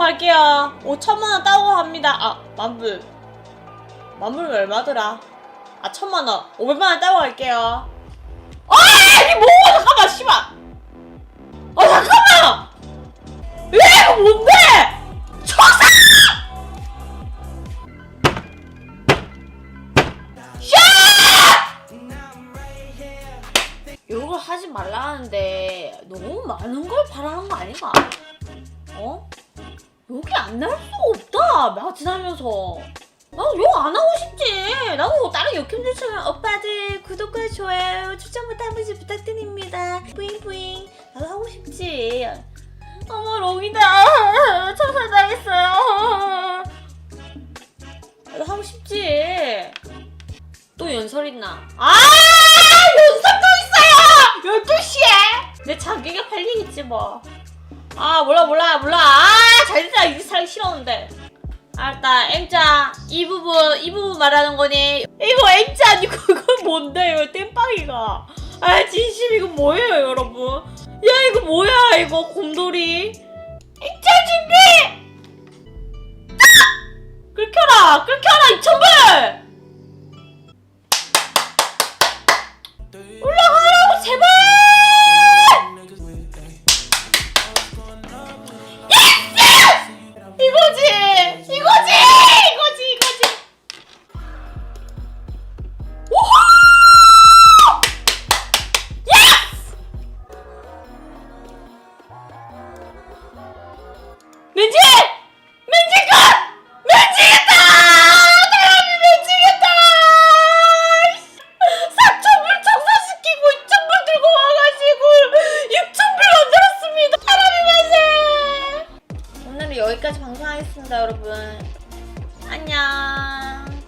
갈게요. 5천만 원 따고 합니다. 아, 만불. 만불은 얼마더라? 아, 천만 원. 500만 원 따고 갈게요. 아, 이게 뭐야? 잠깐만, 씨발. 아, 잠깐만. 왜 이거 뭔데? 초사! 이걸 하지 말라 하는데 너무 많은 걸 바라는 거 아닌가? 어? 여기 안 나올 수가 없다. 마치 살면서. 나도 욕안 하고 싶지. 나도 다른 역캠들처럼 오빠들 구독과 좋아요, 추천 부터 한 번씩 부탁드립니다. 뿌잉뿌잉. 나도 하고 싶지. 어머 롱이다. 처살당했어요. 나도 하고 싶지. 또 연설 있나? 아! 연설도 있어요! 12시에! 내 자기가 팔리겠지 뭐. 아 몰라 몰라 몰라 아 살기 싫었는데. 알았다 M자. 이 부분 이 부분 말하는 거니? 이거 M자 아니고 이건 뭔데 이거 땜빵이가. 아 진심 이거 뭐예요 여러분? 야 이거 뭐야 이거 곰돌이? M자 준비! 아! 끓여라 끓여라 2천불 올라가라고 제발 하겠습니다, 여러분. 안녕.